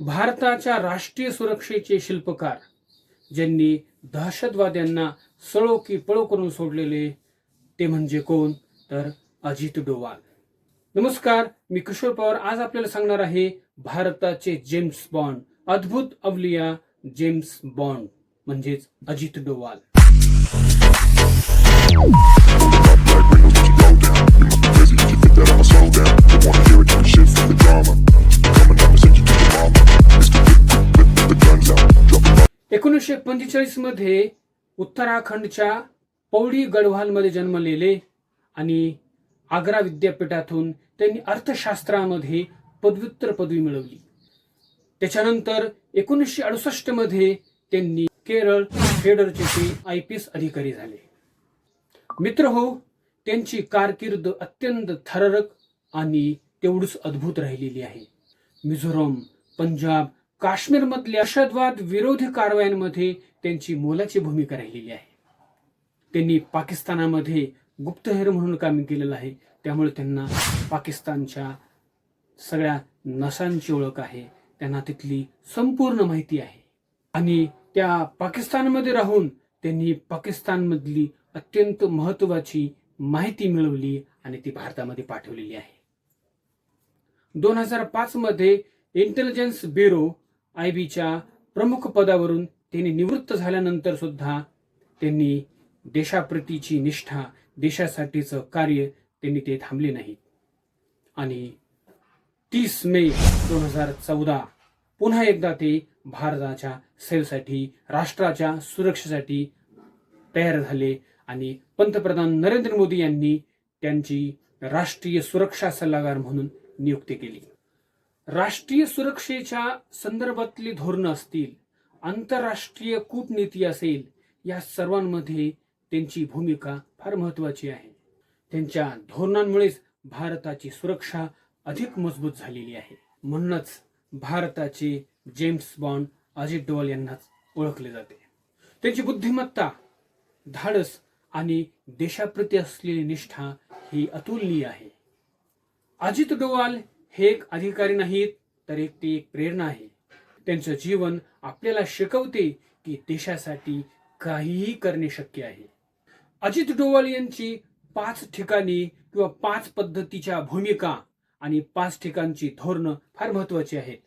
भारताच्या राष्ट्रीय सुरक्षेचे शिल्पकार ज्यांनी दहशतवाद्यांना सळो की पळो करून सोडलेले ते म्हणजे कोण? तर अजित डोवाल. नमस्कार मी किशोर पवार. आज आपल्याला सांगणार आहे भारताचे जेम्स बॉन्ड. अद्भुत अवलिया जेम्स बॉन्ड म्हणजेच अजित डोवाल. एकोणीसशे पंचेचाळीसमध्ये उत्तराखंडच्या पौडी गढवालमध्ये जन्मलेले आणि आग्रा विद्यापीठातून त्यांनी अर्थशास्त्रामध्ये पदव्युत्तर पदवी मिळवली. त्याच्यानंतर एकोणीसशे अडुसष्टमध्ये त्यांनी केरळ फेडरचे ते आय पी एस अधिकारी झाले. मित्र हो त्यांची कारकीर्द अत्यंत थररक आणि तेवढीच अद्भुत राहिलेली आहे. मिझोरम पंजाब काश्मीरमधल्या दहशतवाद विरोधी कारवायांमध्ये त्यांची मोलाची भूमिका राहिलेली आहे. त्यांनी पाकिस्तानामध्ये गुप्तहेर म्हणून काम केलेलं आहे. त्यामुळे त्यांना पाकिस्तानच्या सगळ्या नशांची ओळख आहे. त्यांना तिथली संपूर्ण माहिती आहे. आणि त्या पाकिस्तानमध्ये राहून त्यांनी पाकिस्तानमधली अत्यंत महत्वाची माहिती मिळवली आणि ती भारतामध्ये पाठवलेली आहे. दोन हजार पाच मध्ये इंटेलिजन्स ब्युरो आय बीच्या प्रमुख पदावरून त्यांनी निवृत्त झाल्यानंतर सुद्धा त्यांनी देशाप्रतीची निष्ठा देशासाठीचं कार्य त्यांनी ते थांबले नाहीत. आणि तीस मे दोन हजार चौदा पुन्हा एकदा ते भारताच्या सेवेसाठी राष्ट्राच्या सुरक्षेसाठी तयार झाले आणि पंतप्रधान नरेंद्र मोदी यांनी त्यांची राष्ट्रीय सुरक्षा सल्लागार म्हणून नियुक्ती केली. राष्ट्रीय सुरक्षेच्या संदर्भातली धोरणं असतील आंतरराष्ट्रीय कूटनीती असेल या सर्वांमध्ये त्यांची भूमिका फार महत्वाची आहे. त्यांच्या धोरणांमुळेच भारताची सुरक्षा अधिक मजबूत झालेली आहे. म्हणूनच भारताचे जेम्स बॉन्ड अजित डोवाल यांनाच ओळखले जाते. त्यांची बुद्धिमत्ता धाडस आणि देशाप्रती असलेली निष्ठा ही अतुलनीय आहे. अजित डोवाल हे एक अधिकारी नाहीत तर एक ते एक प्रेरणा आहे. त्यांचं जीवन आपल्याला शिकवते की देशासाठी काहीही करणे शक्य आहे. अजित डोवाल यांची पाच ठिकाणी किंवा पाच पद्धतीच्या भूमिका आणि पाच ठिकाणची धोरणं फार महत्वाची आहेत.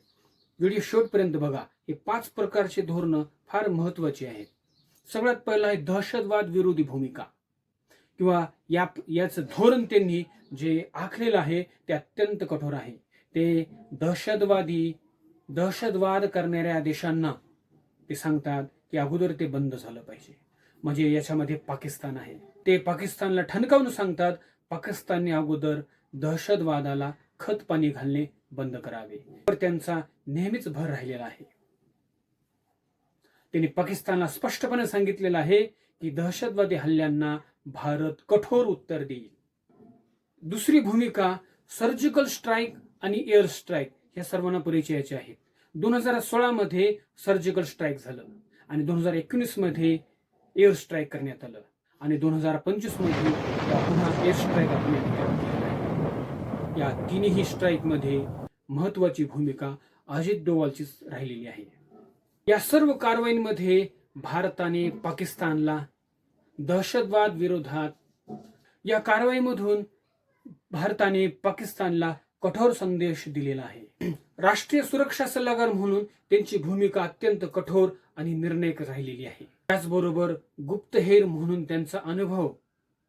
व्हिडिओ शेवटपर्यंत बघा हे पाच प्रकारचे धोरणं फार महत्वाची आहेत. सगळ्यात पहिलं आहे दहशतवाद विरोधी भूमिका. किंवा या याचं धोरण त्यांनी जे आखलेलं आहे ते अत्यंत कठोर आहे. ते दहशतवादी दहशतवाद करणाऱ्या देशांना ते सांगतात की अगोदर ते बंद झालं पाहिजे. म्हणजे याच्यामध्ये पाकिस्तान आहे. ते पाकिस्तानला ठणकावून सांगतात पाकिस्तानने अगोदर दहशतवादाला खत पाणी घालणे बंद करावे. तर त्यांचा नेहमीच भर राहिलेला आहे. त्यांनी पाकिस्तानला स्पष्टपणे सांगितलेलं आहे की दहशतवादी हल्ल्यांना भारत कठोर उत्तर देईल. दुसरी भूमिका सर्जिकल स्ट्राईक आणि एअर स्ट्राईक या सर्वांना परिचयाचे आहेत दोन हजार सोळा मध्ये सर्जिकल स्ट्राईक झालं आणि दोन हजार एकोणीसमध्ये एअर स्ट्राईक करण्यात आलं आणि दोन हजार पंचवीसमध्ये पुन्हा एअर स्ट्राईक आपण या या तिन्ही स्ट्राईकमध्ये महत्वाची भूमिका अजित डोवालचीच राहिलेली आहे. या सर्व कारवाईंमध्ये भारताने पाकिस्तानला दहशतवाद विरोधात या कारवाईमधून भारताने पाकिस्तानला कठोर संदेश दिलेला आहे. राष्ट्रीय सुरक्षा सल्लागार म्हणून त्यांची भूमिका अत्यंत कठोर आणि निर्णायक राहिलेली आहे. त्याचबरोबर गुप्तहेर म्हणून त्यांचा अनुभव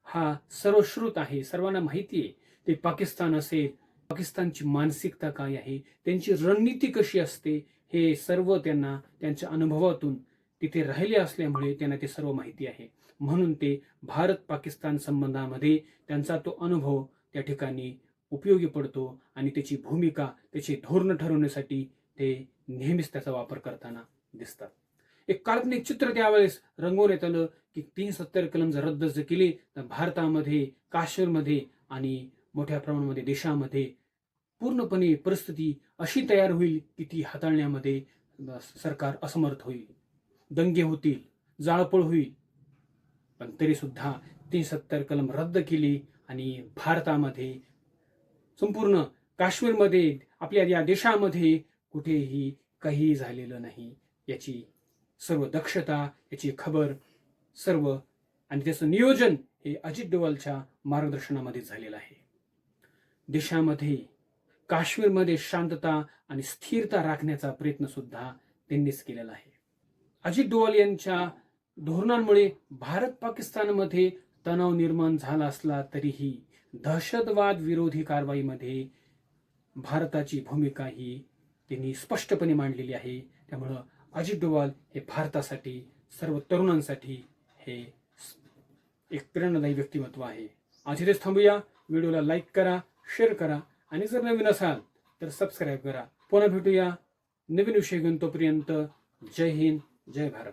हा सर्वश्रुत आहे. सर्वांना माहिती आहे ते पाकिस्तान असेल पाकिस्तानची मानसिकता काय आहे त्यांची रणनीती कशी असते हे सर्व त्यांना त्यांच्या अनुभवातून तिथे राहिले असल्यामुळे त्यांना ते सर्व माहिती आहे. म्हणून ते भारत पाकिस्तान संबंधामध्ये त्यांचा तो अनुभव त्या ठिकाणी उपयोगी पडतो आणि त्याची भूमिका त्याची धोरणं ठरवण्यासाठी ते नेहमीच त्याचा वापर करताना दिसतात. एक काल्पनिक चित्र त्यावेळेस रंगवण्यात आलं की तीन सत्तर कलम जर रद्द जर केली तर भारतामध्ये काश्मीरमध्ये आणि मोठ्या प्रमाणामध्ये देशामध्ये पूर्णपणे परिस्थिती अशी तयार होईल की ती हाताळण्यामध्ये सरकार असमर्थ होईल. दंगे होतील जाळपळ होईल. पण तरी सुद्धा सत्तर कलम रद्द केली आणि भारतामध्ये संपूर्ण काश्मीरमध्ये आपल्या या देशामध्ये कुठेही काहीही झालेलं नाही. याची सर्व दक्षता याची खबर सर्व आणि त्याचं नियोजन हे अजित डोवालच्या मार्गदर्शनामध्ये झालेलं आहे. देशामध्ये काश्मीरमध्ये शांतता आणि स्थिरता राखण्याचा प्रयत्न सुद्धा त्यांनीच केलेला आहे. अजित डोवाल यांच्या धोरणांमुळे भारत पाकिस्तानमध्ये तणाव निर्माण झाला असला तरीही दहशतवाद विरोधी कारवाईमध्ये भारताची भूमिका ही त्यांनी स्पष्टपणे मांडलेली आहे. त्यामुळं अजित डोवाल हे भारतासाठी सर्व तरुणांसाठी हे एक प्रेरणादायी व्यक्तिमत्व आहे. आज इथेच थांबूया. व्हिडिओला लाईक करा शेअर करा आणि जर नवीन असाल तर सबस्क्राईब करा. पुन्हा भेटूया. नवीन विषय घेऊन तोपर्यंत जय हिंद जय भारत.